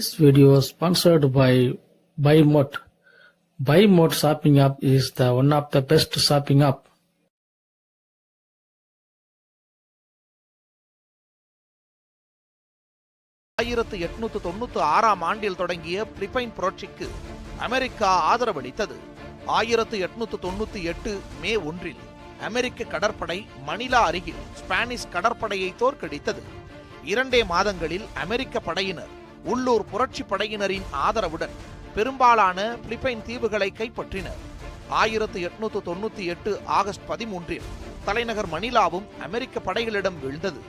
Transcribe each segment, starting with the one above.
This video is sponsored by BuyMot. BuyMot Shopping app is the one of the best shopping app. ஆயிரத்து எட்நூத்து தொண்ணூத்து ஆறாம் ஆண்டில் தொடங்கிய Philippine புரட்சிக்கு America ஆதரவளித்தது ஆயிரத்து எட்நூத்து தொண்ணூத்தி எட்டு மே ஒன்றில் அமெரிக்க கடற்படை மணிலா அருகில் ஸ்பானிஷ் கடற்படையை தோற்கடித்தது இரண்டே மாதங்களில் அமெரிக்க படையினர் உள்ளூர் புரட்சி படையினரின் ஆதரவுடன் பெரும்பாலான பிலிப்பைன் தீவுகளை கைப்பற்றினர். ஆயிரத்து எட்நூத்து தொண்ணூத்தி எட்டு ஆகஸ்ட் பதிமூன்றில் தலைநகர் மணிலாவும் அமெரிக்க படைகளிடம் வீழ்ந்தது.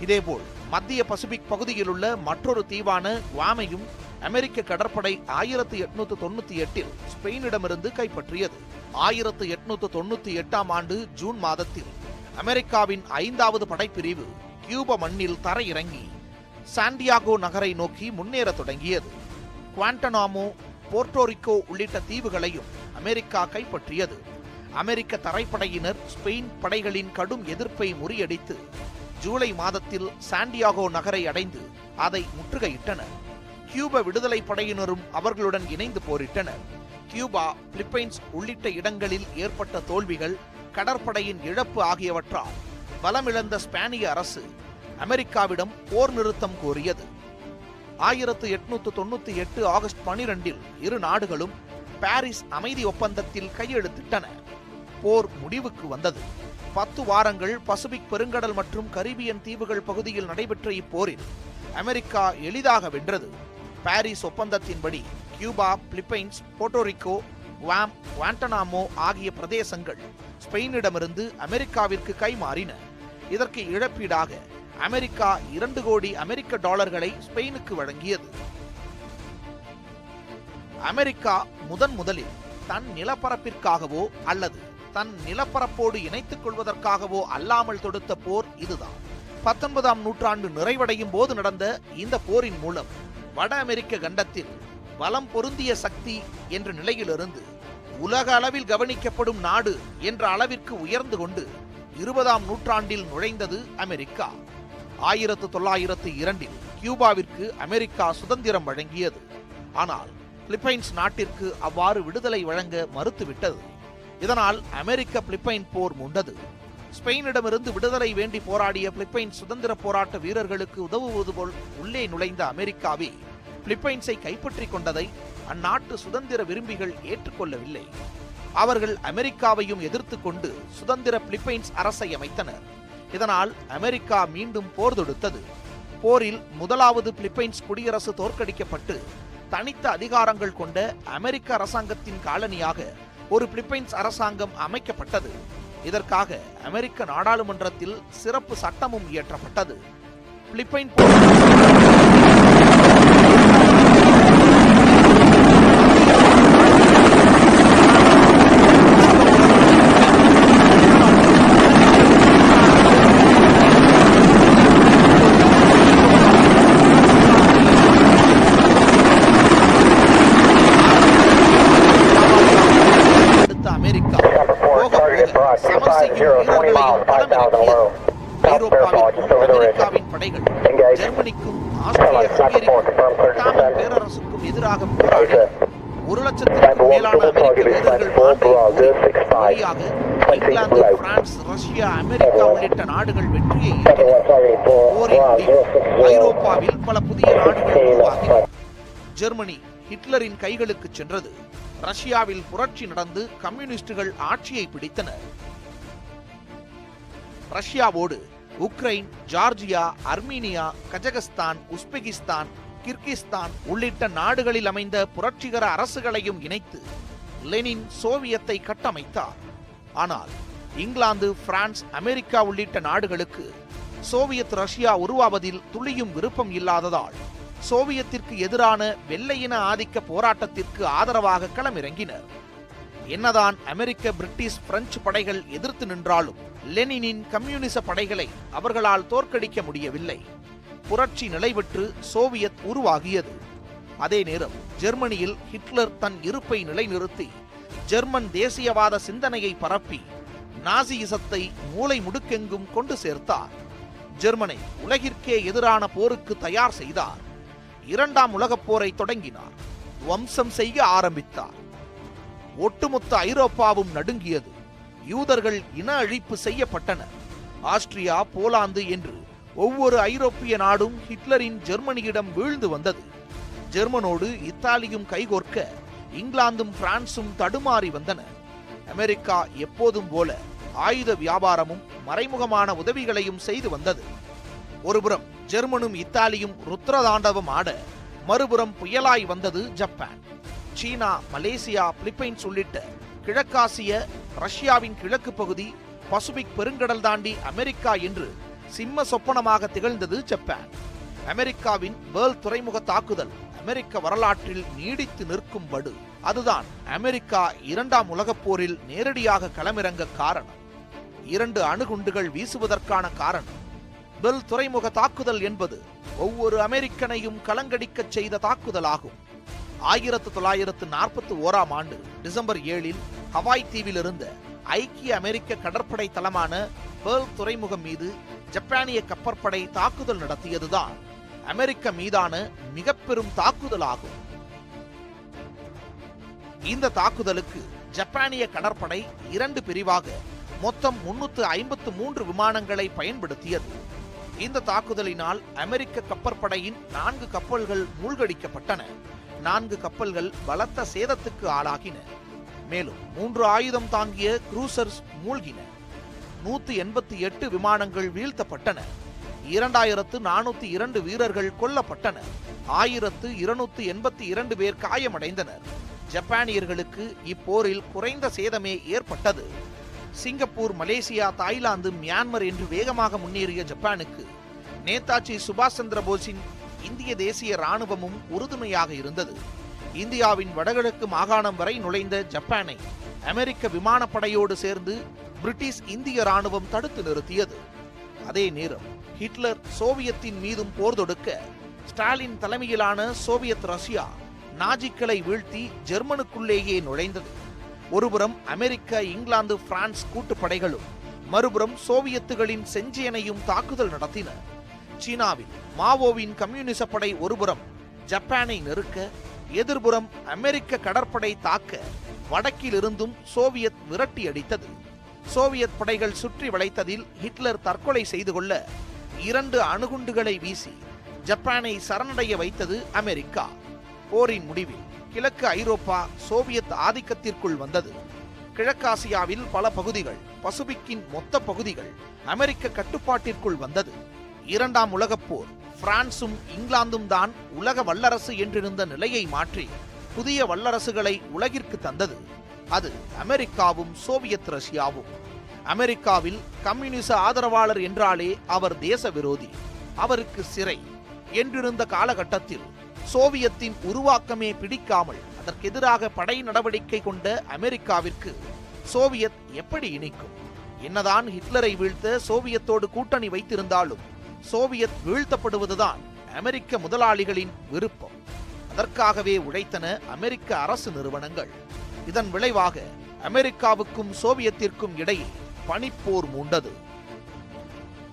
இதேபோல் மத்திய பசிபிக் பகுதியில் உள்ள மற்றொரு தீவான குவாமையும் அமெரிக்க கடற்படை ஆயிரத்து எட்நூத்து தொண்ணூத்தி எட்டில் ஸ்பெயினிடமிருந்து கைப்பற்றியது. ஆயிரத்து எட்நூத்து தொண்ணூத்தி எட்டாம் ஆண்டு ஜூன் மாதத்தில் அமெரிக்காவின் ஐந்தாவது படைப்பிரிவு கியூப மண்ணில் தரையிறங்கி சாண்டியாகோ நகரை நோக்கி முன்னேற தொடங்கியது. குவாண்டனாமோ போர்ட்டோரிக்கோ உள்ளிட்ட தீவுகளையும் அமெரிக்கா கைப்பற்றியது. அமெரிக்க தரைப்படையினர் ஸ்பெயின் படைகளின் கடும் எதிர்ப்பை முறியடித்து ஜூலை மாதத்தில் சாண்டியாகோ நகரை அடைந்து அதை முற்றுகையிட்டனர். கியூப விடுதலை படையினரும் அவர்களுடன் இணைந்து போரிட்டனர். கியூபா பிலிப்பைன்ஸ் உள்ளிட்ட இடங்களில் ஏற்பட்ட தோல்விகள் கடற்படையின் இழப்பு ஆகியவற்றால் பலமிழந்த ஸ்பானிய அரசு அமெரிக்காவிடம் போர் நிறுத்தம் கோரியது. ஆயிரத்து எட்நூத்து தொண்ணூத்தி எட்டு ஆகஸ்ட் பனிரெண்டில் இரு நாடுகளும் பாரிஸ் அமைதி ஒப்பந்தத்தில் கையெழுத்திட்டன. போர் முடிவுக்கு வந்தது. பத்து வாரங்கள் பசிபிக் பெருங்கடல் மற்றும் கரிபியன் தீவுகள் பகுதியில் நடைபெற்ற இப்போரில் அமெரிக்கா எளிதாக வென்றது. பாரிஸ் ஒப்பந்தத்தின்படி Cuba Philippines Puerto Rico Guam Guantanamo ஆகிய பிரதேசங்கள் ஸ்பெயினிடமிருந்து அமெரிக்காவிற்கு கைமாறின. இதற்கு இழப்பீடாக அமெரிக்கா இரண்டு கோடி அமெரிக்க டாலர்களை ஸ்பெயினுக்கு வழங்கியது. அமெரிக்கா முதன் முதலில் தன் நிலப்பரப்பிற்காகவோ அல்லது தன் நிலப்பரப்போடு இணைத்துக் கொள்வதற்காகவோ அல்லாமல் தொடுத்த போர் இதுதான். பத்தொன்பதாம் நூற்றாண்டு நிறைவடையும் போது நடந்த இந்த போரின் மூலம் வட அமெரிக்க கண்டத்தில் வலம் பொருந்திய சக்தி என்ற நிலையிலிருந்து உலக அளவில் கவனிக்கப்படும் நாடு என்ற அளவிற்கு உயர்ந்து கொண்டு இருபதாம் நூற்றாண்டில் நுழைந்தது அமெரிக்கா. ஆயிரத்து தொள்ளாயிரத்து இரண்டில் கியூபாவிற்கு அமெரிக்கா சுதந்திரம் வழங்கியது. ஆனால் பிலிப்பைன்ஸ் நாட்டிற்கு அவ்வாறு விடுதலை வழங்க மறுத்துவிட்டது. இதனால் அமெரிக்க பிலிப்பைன் போர் முண்டது. ஸ்பெயினிடமிருந்து விடுதலை வேண்டி போராடிய பிலிப்பைன் சுதந்திர போராட்ட வீரர்களுக்கு உதவுவது போல் உள்ளே நுழைந்த அமெரிக்காவே பிலிப்பைன்ஸை கைப்பற்றிக் கொண்டதை அந்நாட்டு சுதந்திர விரும்பிகள் ஏற்றுக்கொள்ளவில்லை. அவர்கள் அமெரிக்காவையும் எதிர்த்து கொண்டு சுதந்திர பிலிப்பைன்ஸ் அரசை அமைத்தனர். இதனால் அமெரிக்கா மீண்டும் போர் தொடுத்தது. போரில் முதலாவது பிலிப்பைன்ஸ் குடியரசு தோற்கடிக்கப்பட்டு தனித்த அதிகாரங்கள் கொண்ட அமெரிக்க அரசாங்கத்தின் காலனியாக ஒரு பிலிப்பைன்ஸ் அரசாங்கம் அமைக்கப்பட்டது. இதற்காக அமெரிக்க நாடாளுமன்றத்தில் சிறப்பு சட்டமும் இயற்றப்பட்டது. பிலிப்பைன் போர் அடுத்த அமெரிக்கா போக போக சமர் செய்யும் வீரர்களையும் களமிறக்கியது. ஐரோப்பாவிற்கும் அமெரிக்காவின் படைகள் ஜெர்மனிக்கும் ஆஸ்திரிய ஹங்கேரிக்கும் பேரரசுக்கும் எதிராக போராடின ஒரு லட்சத்திற்கும் மேலான அமெரிக்க வீரர்கள் வழியாக இங்கிலாந்து பிரான்ஸ் ரஷ்யா அமெரிக்கா உள்ளிட்ட நாடுகள் வெற்றியை ஐரோப்பாவில் பல புதிய நாடுகள் உருவாகின. ஜெர்மனி ஹிட்லரின் கைகளுக்கு சென்றது. ரஷ்யாவில் புரட்சி நடந்து கம்யூனிஸ்டுகள் ஆட்சியை பிடித்தனர். ரஷ்யாவோடு Ukraine Georgia Armenia Kazakhstan Uzbekistan Kyrgyzstan உள்ளிட்ட நாடுகளில் அமைந்த புரட்சிகர அரசுகளையும் இணைத்து லெனின் சோவியத்தை கட்டமைத்தார். ஆனால் இங்கிலாந்து பிரான்ஸ் அமெரிக்கா உள்ளிட்ட நாடுகளுக்கு சோவியத் ரஷ்யா உருவாவதில் துளியும் விருப்பம் இல்லாததால் சோவியத்திற்கு எதிரான வெள்ளையின ஆதிக்க போராட்டத்திற்கு ஆதரவாக களமிறங்கினர். என்னதான் அமெரிக்க பிரிட்டிஷ் பிரெஞ்சு படைகள் எதிர்த்து நின்றாலும் லெனினின் கம்யூனிச படைகளை அவர்களால் தோற்கடிக்க முடியவில்லை. புரட்சி நிலைபெற்று சோவியத் உருவாகியது. அதே நேரம் ஜெர்மனியில் ஹிட்லர் தன் இருப்பை நிலைநிறுத்தி ஜெர்மன் தேசியவாத சிந்தனையை பரப்பி நாசியிசத்தை மூளை முடுக்கெங்கும் கொண்டு சேர்த்தார். ஜெர்மனை உலகிற்கே எதிரான போருக்கு தயார் செய்தார். இரண்டாம் உலகப் போரை தொடங்கினார். வம்சம் செய்ய ஆரம்பித்தார். ஒட்டுமொத்த ஐரோப்பாவும் நடுங்கியது. யூதர்கள் இன அழிப்பு செய்யப்பட்டனர். ஆஸ்திரியா போலாந்து என்று ஒவ்வொரு ஐரோப்பிய நாடும் ஹிட்லரின் ஜெர்மனியிடம் வீழ்ந்து வந்தது. ஜெர்மனோடு இத்தாலியும் கைகோர்க்க இங்கிலாந்தும் பிரான்சும் தடுமாறி வந்தன. அமெரிக்கா எப்போதும் போல ஆயுத வியாபாரமும் மறைமுகமான உதவிகளையும் செய்து வந்தது. ஒருபுறம் ஜெர்மனும் இத்தாலியும் ருத்ரதாண்டவம் ஆட மறுபுறம் புயலாய் வந்தது ஜப்பான். சீனா மலேசியா பிலிப்பைன்ஸ் உள்ளிட்ட கிழக்காசிய ரஷ்யாவின் கிழக்கு பகுதி பசுபிக் பெருங்கடல் தாண்டி அமெரிக்கா என்று சிம்ம சொப்பனமாக திகழ்ந்தது ஜப்பான். அமெரிக்காவின் வேல் துறைமுக தாக்குதல் அமெரிக்க வரலாற்றில் நீடித்து நிற்கும் வடு. அதுதான் அமெரிக்கா இரண்டாம் உலகப் போரில் நேரடியாக களமிறங்க காரணம். இரண்டு அணுகுண்டுகள் வீசுவதற்கான காரணம். பெல் துறைமுக தாக்குதல் என்பது ஒவ்வொரு அமெரிக்கனையும் கலங்கடிக்கச் செய்த தாக்குதலாகும். ஆயிரத்து தொள்ளாயிரத்து நாற்பத்தி ஓராம் ஆண்டு டிசம்பர் ஏழில் ஹவாய் தீவில் இருந்த ஐக்கிய அமெரிக்க கடற்படை தளமான பேர்ல் துறைமுகம் மீது ஜப்பானிய கப்பற்படை தாக்குதல் நடத்தியதுதான் அமெரிக்க மீதான மிக பெரும் தாக்குதலாகும். இந்த தாக்குதலுக்கு ஜப்பானிய கடற்படை இரண்டு பிரிவாக மொத்தம் முன்னூத்து ஐம்பத்து மூன்று விமானங்களை பயன்படுத்தியது. இந்த தாக்குதலினால் அமெரிக்க கப்பற்படையின் நான்கு கப்பல்கள் மூழ்கடிக்கப்பட்டன. நான்கு கப்பல்கள் பலத்த சேதத்துக்கு ஆளாகின. மேலும் மூன்று ஆயுதம் தாங்கிய குரூசர்ஸ் மூழ்கின. நூத்தி எண்பத்தி எட்டு விமானங்கள் வீழ்த்தப்பட்டன. இரண்டாயிரத்து நானூத்தி இரண்டு வீரர்கள் கொல்லப்பட்டனர் ஆயிரத்து இருநூத்தி எண்பத்தி இரண்டு பேர் காயமடைந்தனர். ஜப்பானியர்களுக்கு இப்போரில் குறைந்த சேதமே ஏற்பட்டது. சிங்கப்பூர் மலேசியா தாய்லாந்து மியான்மர் என்று வேகமாக முன்னேறிய ஜப்பானுக்கு நேதாஜி சுபாஷ் சந்திர போஸின் இந்திய தேசிய ராணுவமும் உறுதுணையாக இருந்தது. இந்தியாவின் வடகிழக்கு மாகாணம் வரை நுழைந்த ஜப்பானை அமெரிக்க விமானப்படையோடு சேர்ந்து பிரிட்டிஷ் இந்திய ராணுவம் தடுத்து நிறுத்தியது. அதே நேரம் ஹிட்லர் சோவியத்தின் மீதும் போர் தொடுக்க ஸ்டாலின் தலைமையிலான சோவியத் ரஷ்யா நாஜிக்களை வீழ்த்தி ஜெர்மனுக்குள்ளேயே நுழைந்தது. ஒருபுறம் அமெரிக்க இங்கிலாந்து பிரான்ஸ் கூட்டுப்படைகளும் மறுபுறம் சோவியத்துகளின் செஞ்சியனையும் தாக்குதல் நடத்தின. சீனாவில் மாவோவின் கம்யூனிச படை ஒருபுறம் ஜப்பானை நெருக்க எதிர்புறம் அமெரிக்க கடற்படை தாக்க வடக்கிலிருந்தும் சோவியத் விரட்டி அடித்தது. சோவியத் படைகள் சுற்றி வளைத்ததில் ஹிட்லர் தற்கொலை செய்து கொள்ள இரண்டு அணுகுண்டுகளை வீசி ஜப்பானை சரணடைய வைத்தது அமெரிக்கா. போரின் முடிவில் கிழக்கு ஐரோப்பா சோவியத் ஆதிக்கத்திற்குள் வந்தது. கிழக்காசியாவில் பல பகுதிகள் பசுபிக்கின் மொத்த பகுதிகள் அமெரிக்க கட்டுப்பாட்டிற்குள் வந்தது. இரண்டாம் உலகப்போர் பிரான்சும் இங்கிலாந்தும் தான் உலக வல்லரசு என்றிருந்த நிலையை மாற்றி புதிய வல்லரசுகளை உலகிற்கு தந்தது. அது அமெரிக்காவும் சோவியத் ரஷ்யாவும். அமெரிக்காவில் கம்யூனிச ஆதரவாளர் என்றாலே அவர் தேச விரோதி அவருக்கு சிறை என்றிருந்த காலகட்டத்தில் சோவியத்தின் உருவாக்கமே பிடிக்காமல் அதற்கெதிராக படை நடவடிக்கை கொண்ட அமெரிக்காவிற்கு சோவியத் எப்படி இணைக்கும்? என்னதான் ஹிட்லரை வீழ்த்த சோவியத்தோடு கூட்டணி வைத்திருந்தாலும் சோவியத் வீழ்த்தப்படுவதுதான் அமெரிக்க முதலாளிகளின் விருப்பம். அதற்காகவே உழைத்தன அமெரிக்க அரசு நிறுவனங்கள். இதன் விளைவாக அமெரிக்காவுக்கும் சோவியத்திற்கும் இடையே பனிப்போர் மூண்டது.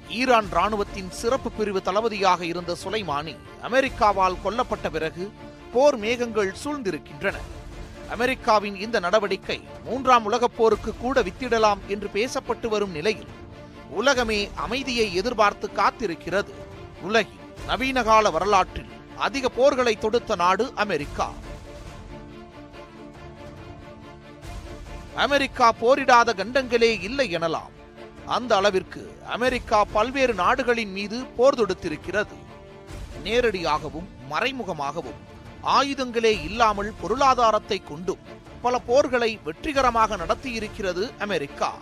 ஈரான் ராணுவத்தின் சிறப்பு பிரிவு தளபதியாக இருந்த சுலைமானி அமெரிக்காவால் கொல்லப்பட்ட பிறகு போர் மேகங்கள் சூழ்ந்திருக்கின்றன. அமெரிக்காவின் இந்த நடவடிக்கை மூன்றாம் உலகப் போருக்கு கூட வித்திடலாம் என்று பேசப்பட்டு வரும் நிலையில் உலகமே அமைதியை எதிர்பார்த்து காத்திருக்கிறது. உலகின் நவீனகால வரலாற்றில் அதிக போர்களை தொடுத்த நாடு அமெரிக்கா. அமெரிக்கா போரிடாத கண்டங்களே இல்லை எனலாம். அந்த அளவிற்கு அமெரிக்கா பல்வேறு நாடுகளின் மீது போர் தொடுத்திருக்கிறது. நேரடியாகவும் மறைமுகமாகவும் ஆயுதங்களே இல்லாமல் பொருளாதாரத்தை கொண்டும் பல போர்களை வெற்றிகரமாக நடத்தியிருக்கிறது அமெரிக்கா.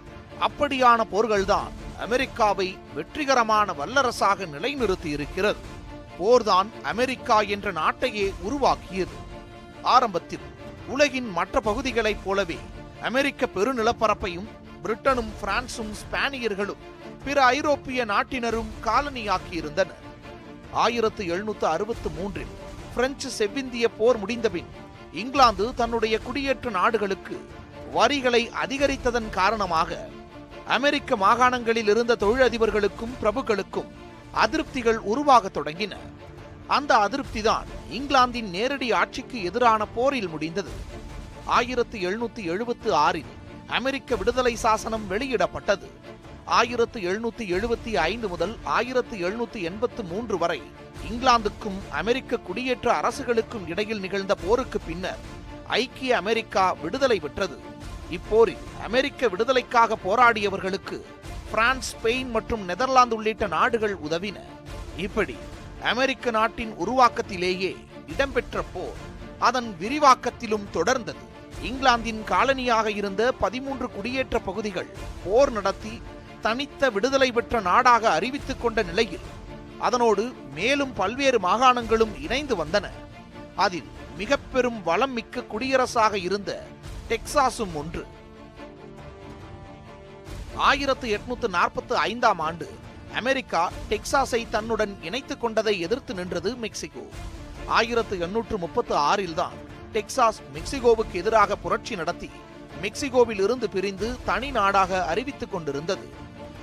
அப்படியான போர்கள்தான் அமெரிக்காவை வெற்றிகரமான வல்லரசாக நிலைநிறுத்தி இருக்கிறது போர்தான் அமெரிக்கா என்ற நாட்டையே உருவாக்கியது. ஆரம்பத்தில் உலகின் மற்ற பகுதிகளைப் போலவே அமெரிக்க பெருநிலப்பரப்பையும் பிரிட்டனும் பிரான்சும் ஸ்பானியர்களும் பிற ஐரோப்பிய நாட்டினரும் காலனியாக்கியிருந்தனர். ஆயிரத்து எழுநூத்து அறுபத்து மூன்றில் பிரெஞ்சு செவ்விந்திய போர் முடிந்தபின் இங்கிலாந்து தன்னுடைய குடியேற்ற நாடுகளுக்கு வரிகளை அதிகரித்ததன் காரணமாக அமெரிக்க மாகாணங்களில் இருந்த தொழிலதிபர்களுக்கும் பிரபுக்களுக்கும் அதிருப்திகள் உருவாகத் தொடங்கின. அந்த அதிருப்திதான் இங்கிலாந்தின் நேரடி ஆட்சிக்கு எதிரான போரில் முடிந்தது. ஆயிரத்து எழுநூத்தி எழுபத்து ஆறில் அமெரிக்க விடுதலை சாசனம் வெளியிடப்பட்டது. ஆயிரத்து எழுநூத்தி எழுபத்தி ஐந்து முதல் ஆயிரத்து எழுநூத்தி எண்பத்து மூன்று வரை இங்கிலாந்துக்கும் அமெரிக்க குடியேற்ற அரசுகளுக்கும் இடையில் நிகழ்ந்த போருக்கு பின்னர் ஐக்கிய அமெரிக்கா விடுதலை பெற்றது. இப்போரில் அமெரிக்க விடுதலைக்காக போராடியவர்களுக்கு பிரான்ஸ் ஸ்பெயின் மற்றும் நெதர்லாந்து உள்ளிட்ட நாடுகள் உதவின. இப்படி அமெரிக்க நாட்டின் உருவாக்கத்திலேயே இடம்பெற்ற போர் அதன் விரிவாக்கத்திலும் தொடர்ந்தது. இங்கிலாந்தின் காலனியாக இருந்த பதிமூன்று குடியேற்ற பகுதிகள் போர் நடத்தி தனித்த விடுதலை பெற்ற நாடாக அறிவித்துக் கொண்ட நிலையில் அதனோடு மேலும் பல்வேறு மாகாணங்களும் இணைந்து வந்தன. அதில் மிக பெரும் வளம் மிக்க குடியரசாக இருந்த டெக்சாஸும் ஒன்று. ஆயிரத்து எட்நூத்து நாற்பத்து ஐந்தாம் ஆண்டு அமெரிக்கா டெக்சாஸை தன்னுடன் இணைத்துக் கொண்டதை எதிர்த்து நின்றது மெக்சிகோ. ஆயிரத்து எண்ணூற்று முப்பத்து ஆறில் தான் டெக்சாஸ் மெக்சிகோவுக்கு எதிராக புரட்சி நடத்தி மெக்சிகோவில் இருந்து பிரிந்து தனி நாடாக அறிவித்துக் கொண்டிருந்தது.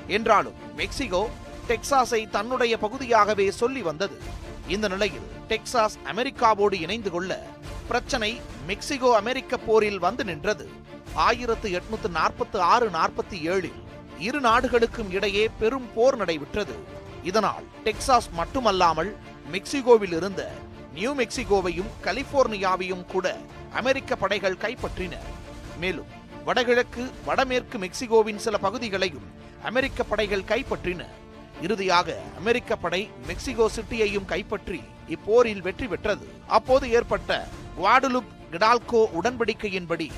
என்றாலும் மெக்சிகோ டெக்சாஸை தன்னுடைய பகுதியாகவே சொல்லி வந்தது. இந்த நிலையில் டெக்சாஸ் அமெரிக்காவோடு இணைந்து கொள்ள பிரச்சனை மெக்சிகோ அமெரிக்க போரில் வந்து நின்றது. ஆயிரத்து எட்நூத்து நாற்பத்தி ஆறு நாற்பத்தி ஏழில் இரு நாடுகளுக்கும் இடையே பெரும் போர் நடைபெற்றது. இதனால் டெக்சாஸ் மட்டுமல்லாமல் மெக்சிகோவில் இருந்த நியூ மெக்சிகோவையும் கலிபோர்னியாவையும் கூட அமெரிக்க படைகள் கைப்பற்றின. மேலும் வடகிழக்கு வடமேற்கு மெக்சிகோவின் சில பகுதிகளையும் அமெரிக்க படைகள் கைப்பற்றின. இறுதியாக அமெரிக்க படை மெக்சிகோ சிட்டியையும் கைப்பற்றி இப்போரில் வெற்றி பெற்றது. அப்போது ஏற்பட்ட குவாடலுப் கிடால்கோ உடன்படிக்கையின்படி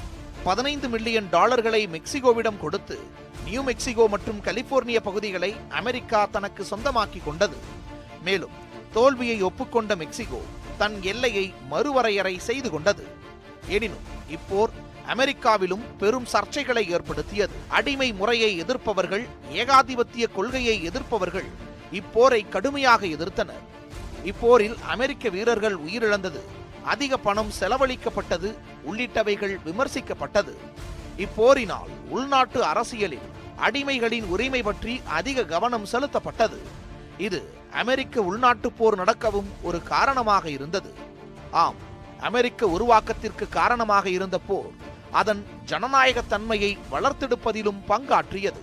பதினைந்து மில்லியன் டாலர்களை மெக்சிகோவிடம் கொடுத்து நியூ மெக்சிகோ மற்றும் கலிபோர்னிய பகுதிகளை அமெரிக்கா தனக்கு சொந்தமாக்கி கொண்டது. மேலும் தோல்வியை ஒப்புக்கொண்ட மெக்சிகோ தன் எல்லையை மறுவரையறை செய்து கொண்டது. எனினும் இப்போர் அமெரிக்காவிலும் பெரும் சர்ச்சைகளை ஏற்படுத்தியது. அடிமை முறையை எதிர்ப்பவர்கள் ஏகாதிபத்திய கொள்கையை எதிர்ப்பவர்கள் இப்போரை கடுமையாக எதிர்த்தனர். இப்போரில் அமெரிக்க வீரர்கள் உயிரிழந்தது. அதிக பணம் செலவழிக்கப்பட்டது உள்ளிட்டவைகள் விமர்சிக்கப்பட்டது. இப்போரினால் உள்நாட்டு அரசியலில் அடிமைகளின் உரிமை பற்றி அதிக கவனம் செலுத்தப்பட்டது. இது அமெரிக்க உள்நாட்டு போர் நடக்கவும் ஒரு காரணமாக இருந்தது. ஆம் அமெரிக்க உருவாக்கத்திற்கு காரணமாக இருந்த போர் அதன் ஜனநாயக தன்மையை வளர்த்தெடுப்பதிலும் பங்காற்றியது.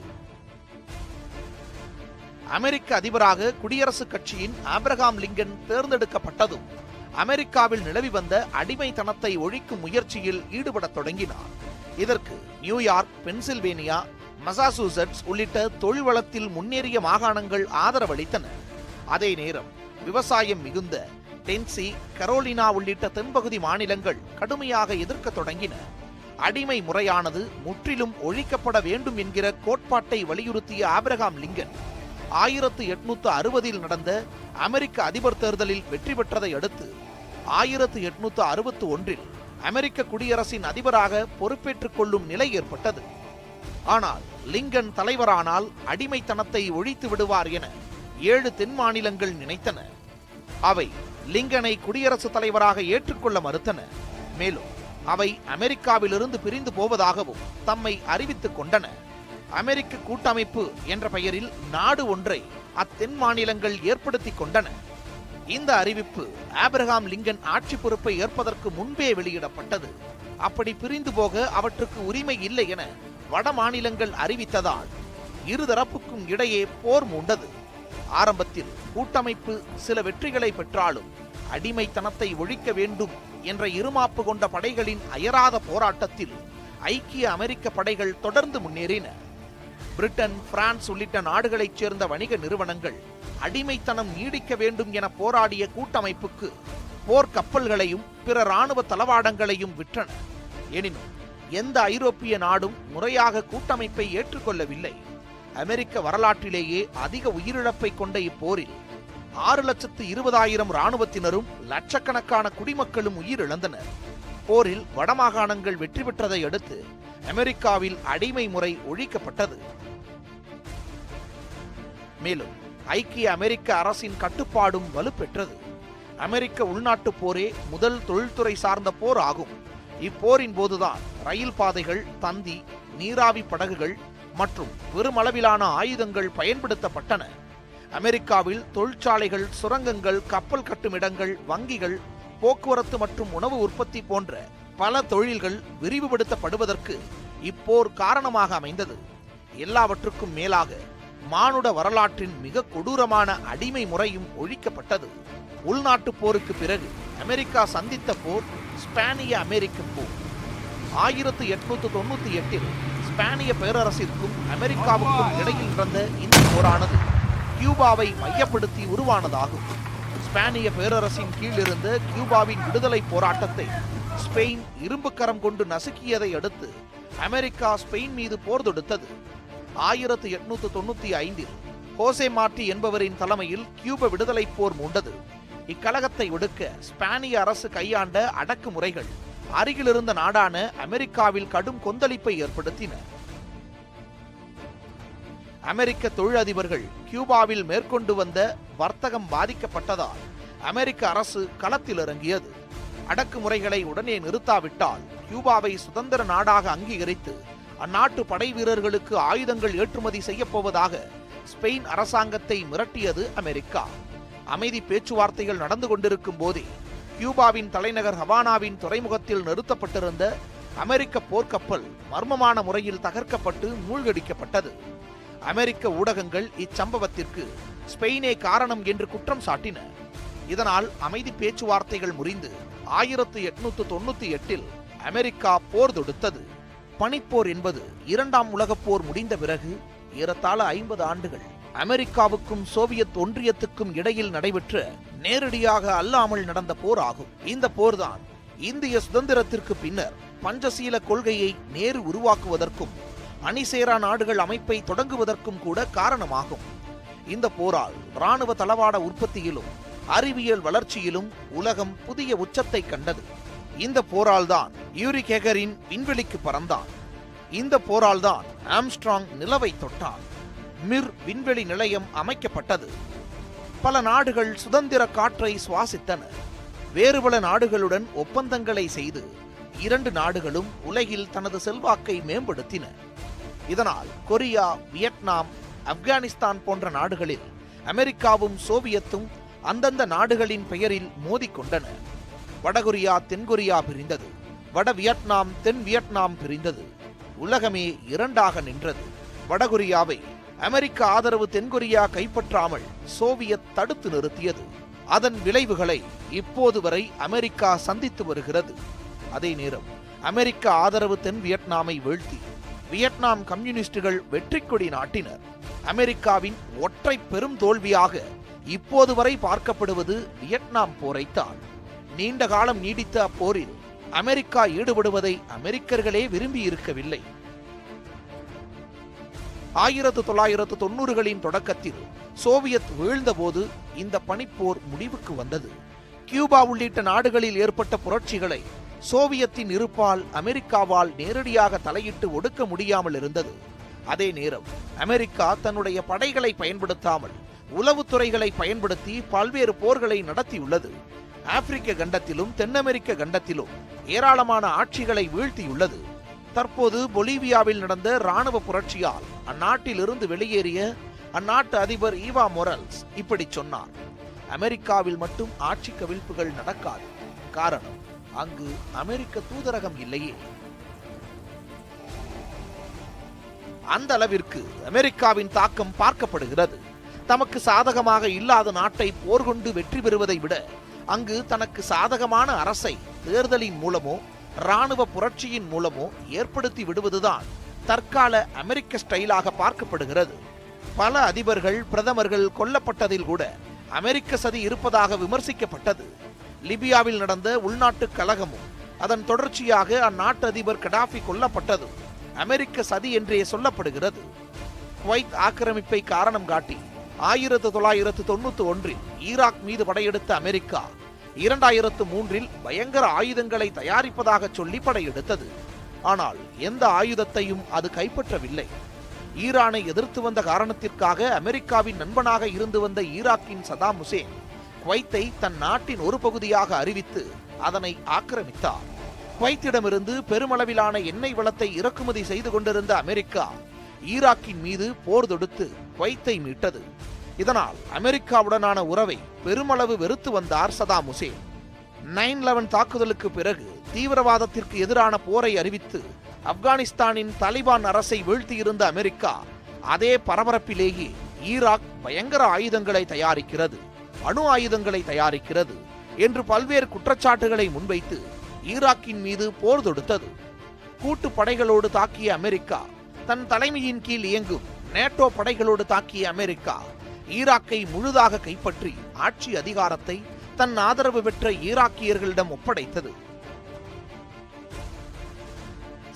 அமெரிக்க அதிபராக குடியரசுக் கட்சியின் ஆப்ரஹாம் லிங்கன் தேர்ந்தெடுக்கப்பட்டதும் அமெரிக்காவில் நிலவி வந்த அடிமைத்தனத்தை ஒழிக்கும் முயற்சியில் ஈடுபடத் தொடங்கினார். இதற்கு நியூயார்க் பென்சில்வேனியா மசாசூசெட்ஸ் உள்ளிட்ட தொழில் வளத்தில் முன்னேறிய மாகாணங்கள் ஆதரவளித்தன. அதே நேரம் விவசாயம் மிகுந்த டென்சி கரோலினா உள்ளிட்ட தென்பகுதி மாநிலங்கள் கடுமையாக எதிர்க்க தொடங்கின. அடிமை முறையானது முற்றிலும் ஒழிக்கப்பட வேண்டும் என்கிற கோட்பாட்டை வலியுறுத்திய ஆபிரகாம் லிங்கன் ஆயிரத்து எட்நூத்து அறுபதில் நடந்த அமெரிக்க அதிபர் தேர்தலில் வெற்றி பெற்றதை அடுத்து ஆயிரத்து எட்நூத்து அறுபத்து ஒன்றில் அமெரிக்க குடியரசின் அதிபராக பொறுப்பேற்றுக் கொள்ளும் நிலை ஏற்பட்டது. ஆனால் லிங்கன் தலைவரானால் அடிமைத்தனத்தை ஒழித்து விடுவார் என ஏழு தென் மாநிலங்கள் நினைத்தன. அவை லிங்கனை குடியரசுத் தலைவராக ஏற்றுக்கொள்ள மறுத்தன. மேலும் அவை அமெரிக்காவிலிருந்து பிரிந்து போவதாகவும் தம்மை அறிவித்துக் கொண்டன. அமெரிக்க கூட்டமைப்பு என்ற பெயரில் நாடு ஒன்றை அத்தென் மாநிலங்கள் ஏற்படுத்தி கொண்டன. இந்த அறிவிப்பு ஆபிரகாம் லிங்கன் ஆட்சி பொறுப்பை ஏற்பதற்கு முன்பே வெளியிடப்பட்டது. அப்படி பிரிந்து போக அவற்றுக்கு உரிமை இல்லை என வட மாநிலங்கள் அறிவித்ததால் இருதரப்புக்கும் இடையே போர் மூண்டது. ஆரம்பத்தில் கூட்டமைப்பு சில வெற்றிகளை பெற்றாலும் அடிமைத்தனத்தை ஒழிக்க வேண்டும் என்ற இருமாப்பு கொண்ட படைகளின் அயராத போராட்டத்தில் ஐக்கிய அமெரிக்க படைகள் தொடர்ந்து முன்னேறின. பிரிட்டன் பிரான்ஸ் உள்ளிட்ட நாடுகளைச் சேர்ந்த வணிக நிறுவனங்கள் அடிமைத்தனம் நீடிக்க வேண்டும் என போராடிய கூட்டமைப்புக்கு போர் கப்பல்களையும் பிற ராணுவ தளவாடங்களையும் விற்றன. எனினும் எந்த ஐரோப்பிய நாடும் முறையாக கூட்டமைப்பை ஏற்றுக்கொள்ளவில்லை. அமெரிக்க வரலாற்றிலேயே அதிக உயிரிழப்பை கொண்ட இப்போரில் ஆறு லட்சத்து இருபதாயிரம் இராணுவத்தினரும் லட்சக்கணக்கான குடிமக்களும் உயிரிழந்தனர். போரில் வடமாகாணங்கள் வெற்றி பெற்றதை அடுத்து அமெரிக்காவில் அடிமை முறை ஒழிக்கப்பட்டது. மேலும் ஐக்கிய அமெரிக்க அரசின் கட்டுப்பாடும் வலுப்பெற்றது. அமெரிக்க உள்நாட்டுப் போரே முதல் தொழில்துறை சார்ந்த போர் ஆகும். இப்போரின் போதுதான் ரயில் பாதைகள் தந்தி நீராவி படகுகள் மற்றும் பெருமளவிலான ஆயுதங்கள் பயன்படுத்தப்பட்டன. அமெரிக்காவில் தொழிற்சாலைகள் சுரங்கங்கள் கப்பல் கட்டும் இடங்கள் வங்கிகள் போக்குவரத்து மற்றும் உணவு உற்பத்தி போன்ற பல தொழில்கள் விரிவுபடுத்தப்படுவதற்கு இப்போர் காரணமாக அமைந்தது. எல்லாவற்றுக்கும் மேலாக மானுட வரலாற்றின் மிக கொடூரமான அடிமை முறையும் ஒழிக்கப்பட்டது. உள்நாட்டுப் போருக்கு பிறகு அமெரிக்கா சந்தித்த போர் ஸ்பானிய அமெரிக்க போர். ஆயிரத்து எட்நூத்து தொண்ணூத்தி எட்டில் ஸ்பானிய பேரரசிற்கும் அமெரிக்காவுக்கும் இடையில் நடந்த இந்த போரானது கியூபாவை மையப்படுத்தி உருவானதாகும். ஸ்பானிய பேரரசின் கீழ் இருந்த கியூபாவின் விடுதலை போராட்டத்தை ஸ்பெயின் இரும்பு கரம் கொண்டு நசுக்கியதை அடுத்து அமெரிக்கா ஸ்பெயின் மீது போர் தொடுத்தது. ஆயிரத்து எட்நூத்து தொண்ணூத்தி ஐந்தில் ஹோசே மார்டி என்பவரின் தலைமையில் கியூப விடுதலை போர் மூண்டது. இக்கழகத்தை ஒடுக்க ஸ்பானிய அரசு கையாண்ட அடக்குமுறைகள் அருகிலிருந்த நாடான அமெரிக்காவில் கடும் கொந்தளிப்பை ஏற்படுத்தின. அமெரிக்க தொழிலதிபர்கள் கியூபாவில் மேற்கொண்டு வந்த வர்த்தகம் பாதிக்கப்பட்டதால் அமெரிக்க அரசு களத்தில் இறங்கியது அடக்குமுறைகளை உடனே நிறுத்தாவிட்டால் கியூபாவை சுதந்திர நாடாக அங்கீகரித்து அந்நாட்டு படை வீரர்களுக்கு ஆயுதங்கள் ஏற்றுமதி செய்யப்போவதாக ஸ்பெயின் அரசாங்கத்தை மிரட்டியது அமெரிக்கா. அமைதி பேச்சுவார்த்தைகள் நடந்து கொண்டிருக்கும் போதே கியூபாவின் தலைநகர் ஹவானாவின் துறைமுகத்தில் நிறுத்தப்பட்டிருந்த அமெரிக்க போர்க்கப்பல் மர்மமான முறையில் தகர்க்கப்பட்டு மூழ்கடிக்கப்பட்டது. அமெரிக்க ஊடகங்கள் இச்சம்பவத்திற்கு ஸ்பெயினே காரணம் என்று குற்றம் சாட்டின. இதனால் அமைதி பேச்சுவார்த்தைகள் முறிந்து ஆயிரத்து எட்நூத்து தொண்ணூத்தி எட்டில் அமெரிக்கா போர் தொடுத்தது. பனிப்போர் என்பது இரண்டாம் உலகப் போர் முடிந்த பிறகு ஏறத்தாழ ஐம்பது ஆண்டுகள் அமெரிக்காவுக்கும் சோவியத் ஒன்றியத்துக்கும் இடையில் நடைபெற்ற நேரடியாக அல்லாமல் நடந்த போர் ஆகும். இந்த போர்தான் இந்திய சுதந்திரத்திற்கு பின்னர் பஞ்சசீல கொள்கையை நேரு உருவாக்குவதற்கும் அணிசேரா நாடுகள் அமைப்பை தொடங்குவதற்கும் கூட காரணமாகும். இந்த போரால் இராணுவ தளவாட உற்பத்தியிலும் அறிவியல் வளர்ச்சியிலும் உலகம் புதிய உச்சத்தை கண்டது. இந்த போரால்தான் யூரி கேகரின் விண்வெளிக்கு பறந்தான். இந்த போரால்தான் ஆம்ஸ்ட்ராங் நிலவை தொட்டார். மிர் விண்வெளி நிலையம் அமைக்கப்பட்டது. பல நாடுகள் சுதந்திர காற்றை சுவாசித்தன. வேறு பல நாடுகளுடன் ஒப்பந்தங்களை செய்து இரண்டு நாடுகளும் உலகில் தனது செல்வாக்கை மேம்படுத்தின. இதனால் கொரியா வியட்நாம் ஆப்கானிஸ்தான் போன்ற நாடுகளில் அமெரிக்காவும் சோவியத்தும் அந்தந்த நாடுகளின் பெயரில் மோதிக்கொண்டன. வடகொரியா தென்கொரியா பிரிந்தது. வட வியட்நாம் தென் வியட்நாம் பிரிந்தது. உலகமே இரண்டாக நின்றது. வடகொரியாவை அமெரிக்க ஆதரவு தென்கொரியா கைப்பற்றாமல் சோவியத் தடுத்து நிறுத்தியது. அதன் விளைவுகளை இப்போது வரை அமெரிக்கா சந்தித்து வருகிறது. அதே நேரம் அமெரிக்க ஆதரவு தென் வியட்நாமை வீழ்த்தி வியட்நாம் கம்யூனிஸ்டுகள் வெற்றி கொடி நாட்டினர். அமெரிக்காவின் ஒற்றை பெரும் தோல்வியாக இப்போது வரை பார்க்கப்படுவது வியட்நாம் போரைத்தான். நீண்ட காலம் நீடித்த அப்போரில் அமெரிக்கா ஈடுபடுவதை அமெரிக்கர்களே விரும்பி இருக்கவில்லை. ஆயிரத்து தொள்ளாயிரத்து தொண்ணூறுகளின் தொடக்கத்தில் சோவியத் வீழ்ந்தபோது இந்த பனிப்போர் முடிவுக்கு வந்தது. கியூபா உள்ளிட்ட நாடுகளில் ஏற்பட்ட புரட்சிகளை சோவியத்தின் இருப்பால் அமெரிக்காவால் நேரடியாக தலையிட்டு ஒடுக்க முடியாமல் இருந்தது. அதே நேரம் அமெரிக்கா தன்னுடைய படைகளை பயன்படுத்தாமல் உளவுத்துறைகளை பயன்படுத்தி பல்வேறு போர்களை நடத்தியுள்ளது. ஆப்பிரிக்க கண்டத்திலும் தென் அமெரிக்க கண்டத்திலும் ஏராளமான ஆட்சிகளை வீழ்த்தியுள்ளது. தற்போது பொலிவியாவில் நடந்த ராணுவ புரட்சியால் அந்நாட்டிலிருந்து வெளியேறிய அந்நாட்டு அதிபர் ஈவா மொரல்ஸ் இப்படி சொன்னார் அமெரிக்காவில் மட்டும் ஆட்சி கவிழ்ப்புகள் நடக்காது. காரணம் அங்கு அமெரிக்க தூதரகம் இல்லையே. அந்த அளவிற்கு அமெரிக்காவின் தாக்கம் பார்க்கப்படுகிறது. தமக்கு சாதகமாக இல்லாத நாட்டை போர்கொண்டு வெற்றி பெறுவதை விட அங்கு தனக்கு சாதகமான அரசை தேர்தலின் மூலமோ ராணுவ புரட்சியின் மூலமோ ஏற்படுத்தி விடுவதுதான் தற்கால அமெரிக்க ஸ்டைலாக பார்க்கப்படுகிறது. பல அதிபர்கள் பிரதமர்கள் கொல்லப்பட்டதில் கூட அமெரிக்க சதி இருப்பதாக விமர்சிக்கப்பட்டது. லிபியாவில் நடந்த உள்நாட்டு கலகமும் அதன் தொடர்ச்சியாக அந்நாட்டு அதிபர் கடாஃபி கொல்லப்பட்டதும் அமெரிக்க சதி என்றே சொல்லப்படுகிறது. குவைத் ஆக்கிரமிப்பை காரணம் காட்டி ஆயிரத்து தொள்ளாயிரத்து தொண்ணூத்தி ஒன்றில் ஈராக் மீது படையெடுத்த அமெரிக்கா இரண்டாயிரத்து மூன்றில் பயங்கர ஆயுதங்களை தயாரிப்பதாக சொல்லி படையெடுத்தது. ஆனால் எந்த ஆயுதத்தையும் அது கைப்பற்றவில்லை. ஈரானை எதிர்த்து வந்த காரணத்திற்காக அமெரிக்காவின் நண்பனாக இருந்து வந்த ஈராக்கின் சதாம் ஹுசேன் குவைத்தை தன் நாட்டின் ஒரு பகுதியாக அறிவித்து அதனை ஆக்கிரமித்தார். குவைத்திடமிருந்து பெருமளவிலான எண்ணெய் வளத்தை இறக்குமதி செய்து கொண்டிருந்த அமெரிக்கா ஈராக்கின் மீது போர் தொடுத்து குவைத்தை மீட்டது. இதனால் அமெரிக்காவுடனான உறவை பெருமளவு வெறுத்து வந்தார் சதாம் ஹுசேன். நைன் லெவன் தாக்குதலுக்கு பிறகு தீவிரவாதத்திற்கு எதிரான போரை அறிவித்து ஆப்கானிஸ்தானின் தலிபான் அரசை வீழ்த்தியிருந்த அமெரிக்கா அதே பரபரப்பிலேயே ஈராக் பயங்கர ஆயுதங்களை தயாரிக்கிறது அணு ஆயுதங்களை தயாரிக்கிறது என்று பல்வேறு குற்றச்சாட்டுகளை முன்வைத்து ஈராக்கின் மீது போர் தொடுத்தது. கூட்டு படைகளோடு தாக்கிய அமெரிக்கா தன் தலைமையின் கீழ் இயங்கும் நேட்டோ படைகளோடு தாக்கிய அமெரிக்கா ஈராக்கை முழுதாக கைப்பற்றி ஆட்சி அதிகாரத்தை தன் ஆதரவு பெற்ற ஈராக்கியர்களிடம் ஒப்படைத்தது.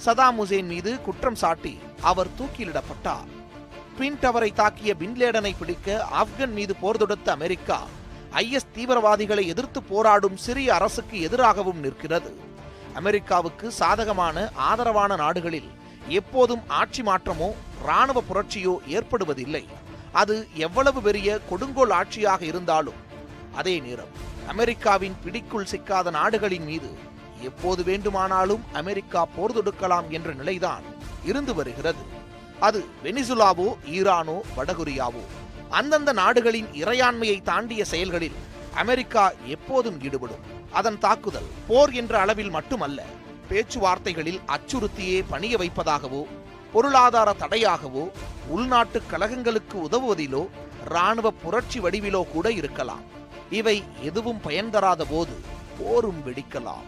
சதாம் ஹுசேன் மீது குற்றம் சாட்டி அவர் தூக்கிலிடப்பட்டார். ட்வின் டவரை தாக்கிய பின்லேடனை பிடிக்க ஆப்கன் மீது போர் தொடுத்த அமெரிக்கா ஐஎஸ் தீவிரவாதிகளை எதிர்த்து போராடும் சிறிய அரசுக்கு எதிராகவும் நிற்கிறது. அமெரிக்காவுக்கு சாதகமான ஆதரவான நாடுகளில் எப்போதும் ஆட்சி மாற்றமோ இராணுவ புரட்சியோ ஏற்படுவதில்லை. அது எவ்வளவு பெரிய கொடுங்கோல் ஆட்சியாக இருந்தாலும் அதே நேரம் அமெரிக்காவின் பிடிக்குள் சிக்காத நாடுகளின் மீது எப்போது வேண்டுமானாலும் அமெரிக்கா போர் தொடுக்கலாம் என்ற நிலைதான் இருந்து வருகிறது. அது வெனிசுலாவோ ஈரானோ வடகொரியாவோ அந்தந்த நாடுகளின் இறையாண்மையை தாண்டிய செயல்களில் அமெரிக்கா எப்போதும் ஈடுபடும். அதன் தாக்குதல் போர் என்ற அளவில் மட்டுமல்ல பேச்சுவார்த்தைகளில் அச்சுறுத்தியே பணிய வைப்பதாகவோ பொருளாதார தடையாகவோ உள்நாட்டு கழகங்களுக்கு உதவுவதிலோ ராணுவ புரட்சி வடிவிலோ கூட இருக்கலாம். இவை எதுவும் பயன் தராத போது போரும் வெடிக்கலாம்.